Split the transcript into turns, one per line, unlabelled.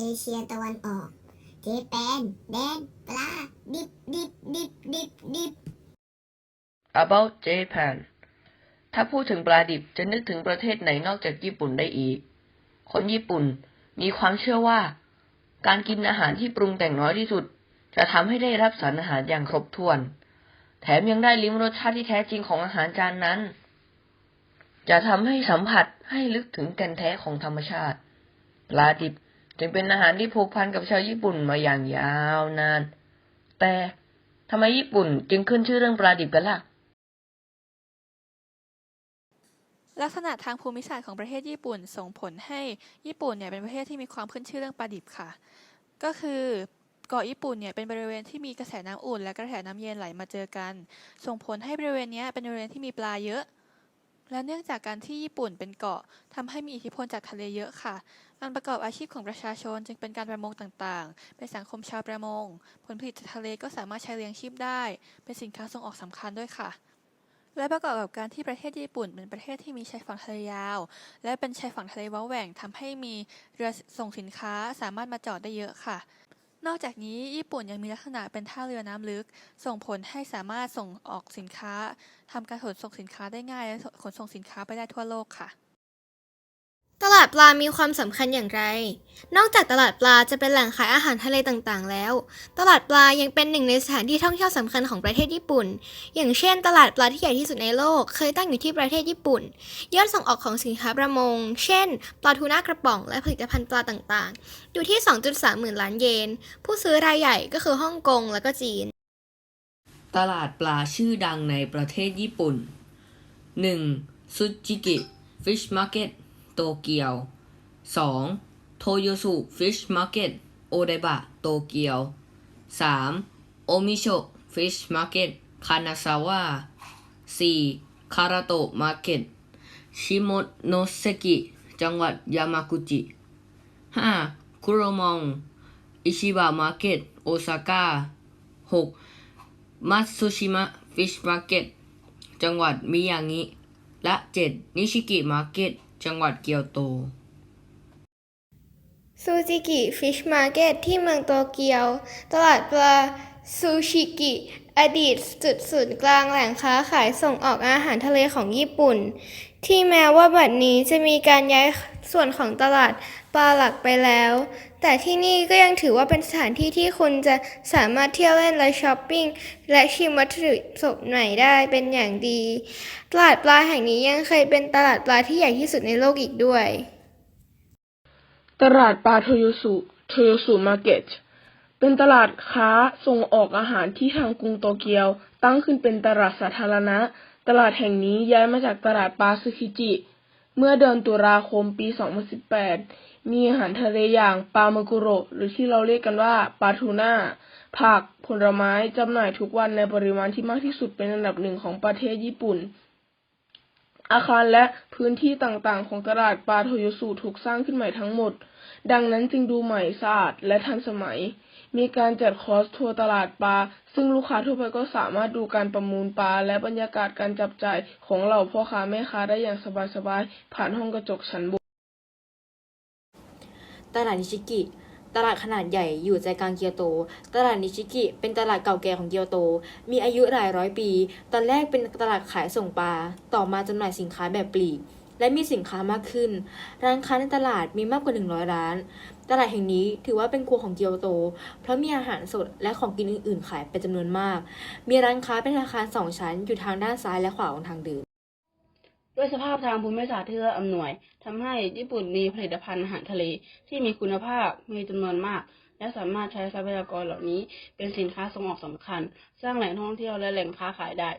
เอเชียตะวันออก เจแปน แดน ปลา ดิบ ดิบ ดิบ ดิบ ดิบ
About Japan ถ้าพูดถึงปลาดิบจะนึกถึงประเทศไหนนอกจากญี่ปุ่นได้อีก คนญี่ปุ่นมีความเชื่อว่า การกินอาหารที่ปรุงแต่งน้อยที่สุด จะทำให้ได้รับสารอาหารอย่างครบถ้วน แถมยังได้ลิ้มรสชาติที่แท้จริงของอาหารจานนั้น จะทำให้สัมผัสให้ลึกถึงแก่นแท้ของธรรมชาติ ปลาดิบ จึงเป็นอาหารที่ผูกพันกับชาวญี่ปุ่นมาอย่างยาวนาน แต่ทำไมญี่ปุ่นจึงขึ้นชื่อเรื่องปลาดิบกันล่ะ
ลักษณะทางภูมิศาสตร์ของประเทศญี่ปุ่นส่งผลให้ญี่ปุ่นเนี่ยเป็นประเทศที่มีความขึ้นชื่อเรื่องปลาดิบค่ะ ก็คือเกาะญี่ปุ่นเนี่ยเป็นบริเวณที่มีกระแสน้ำอุ่นและกระแสน้ำเย็นไหลมาเจอกัน ส่งผลให้บริเวณนี้เป็นบริเวณที่มีปลาเยอะ และเนื่องจากการที่ญี่ปุ่นเป็นเกาะทำให้มีอิทธิพลจากทะเลเยอะค่ะ การประกอบอาชีพของประชาชนจึงเป็นการประมงต่างๆ เป็นสังคมชาวประมง ผลผลิตจากทะเลก็สามารถใช้เลี้ยงชีพได้ เป็นสินค้าส่งออกสำคัญด้วยค่ะ และประกอบกับการที่ประเทศญี่ปุ่นเป็นประเทศที่มีชายฝั่งทะเลยาว และเป็นชายฝั่งทะเลว้าแหว่งทำให้มีเรือส่งสินค้าสามารถมาจอดได้เยอะค่ะ นอกจากนี้ญี่ปุ่นยังมีลักษณะเป็นท่าเรือน้ำลึก ส่งผลให้สามารถส่งออกสินค้าทำการขนส่งสินค้าได้ง่ายและขนส่งสินค้าไปได้ทั่วโลกค่ะ
ตลาดปลามีความสำคัญอย่างไร นอกจากตลาดปลาจะเป็นแหล่งขายอาหารทะเลต่างๆ แล้ว ตลาดปลายังเป็นหนึ่งในสถานที่ท่องเที่ยวสำคัญของประเทศญี่ปุ่น อย่างเช่น ตลาดปลาที่ใหญ่ที่สุดในโลก เคยตั้งอยู่ที่ประเทศญี่ปุ่น ยอดส่งออกของสินค้าประมง เช่น ปลาทูน่ากระป๋องและผลิตภัณฑ์ปลาต่างๆ อยู่ที่ 2.3 หมื่นล้านเยน ผู้ซื้อรายใหญ่ก็คือฮ่องกงและก็จีน
ตลาดปลาชื่อดังในประเทศญี่ปุ่น 1. ซุจิกิ Fish Market โตเกียว 2. โทโยสุ Fish Market โอไดบะโตเกียว 3. โอมิโช Fish Market คานาซาวะ 4. คาราโตะ Market ชิโมโนเซกิจังหวัดยามากุจิ 5. คุโรมองอิชิบะ Market โอซาก้า 6. มัตสุชิมะฟิชมาร์เก็ตจังหวัดมิยางิ และ 7. นิชิกิมาร์เก็ต จังหวัดเกียวโต
ซูจิกิฟิชมาร์เก็ตที่เมืองโตเกียว ตลาดปลาซูชิกิ อดีตจุดศูนย์กลางแหล่งค้าขายส่งออกอาหารทะเลของญี่ปุ่น ที่แม้ว่าบัดนี้จะมีการย้าย ส่วนของตลาดปลาหลักไปแล้ว แต่ที่นี่ก็ยังถือว่าเป็นสถานที่ที่คุณจะสามารถเที่ยวเล่นและช้อปปิ้ง และชิมวัตถุดิบสดใหม่ได้เป็นอย่างดี ตลาดปลาแห่งนี้ยังเคยเป็นตลาดปลาที่ใหญ่ที่สุดในโลกอีกด้วย
ตลาดปลาโทโยสุโทโยสุมาร์เก็ตเป็นตลาดค้าส่งออกอาหารที่ทางกรุงโตเกียว ตั้งขึ้นเป็นตลาดสาธารณะ ตลาดแห่งนี้ย้ายมาจากตลาดปลาซึคิจิ เมื่อเดือนตุลาคมปี 2018 มีอาหารทะเลอย่างปลามากุโรหรือที่เราเรียกกันว่าปลาทูน่า ผัก ผลไม้จำหน่ายทุกวันในปริมาณที่มากที่สุดเป็นอันดับหนึ่งของประเทศญี่ปุ่น อาคารและพื้นที่ต่างๆ ของตลาดปลาโทโยสุถูกสร้างขึ้นใหม่ทั้งหมด ดังนั้นจึงดูใหม่สะอาดและทันสมัย มีการจัดคอร์สทัวร์ตลาดปลา ซึ่งลูกค้าทั่วไปก็สามารถดูการประมูลปลา และบรรยากาศการจับจ่ายของเหล่าพ่อค้าแม่ค้าได้อย่างสบายๆ ผ่านห้องกระจกชั้นบน
ตลาดนิชิกิ ตลาดขนาดใหญ่อยู่ใจกลางเกียวโต ตลาดนิชิกิ เป็นตลาดเก่าแก่ของเกียวโต มีอายุหลายร้อยปี ตอนแรกเป็นตลาดขายส่งปลา ต่อมาจำหน่ายสินค้าแบบปลีก และมีสินค้ามากขึ้น ร้านค้าในตลาดมีมากกว่า 100 ร้าน ตลาดแห่งนี้ถือว่าเป็นครัวของเกียวโต เพราะมีอาหารสดและของกินอื่นๆ ขายเป็นจำนวนมาก มีร้านค้าเป็นอาคารสองชั้น อยู่ทางด้านซ้ายและขวาของทางเดิน
ด้วยสภาพทางภูมิศาสตร์ที่เอื้ออำนวยทำให้ญี่ปุ่นมีผลิตภัณฑ์อาหารทะเลที่มีคุณภาพมีจำนวนมาก และสามารถใช้ทรัพยากรเหล่านี้เป็นสินค้าส่งออกสำคัญ สร้างแหล่งท่องเที่ยวและแหล่งค้าขายได้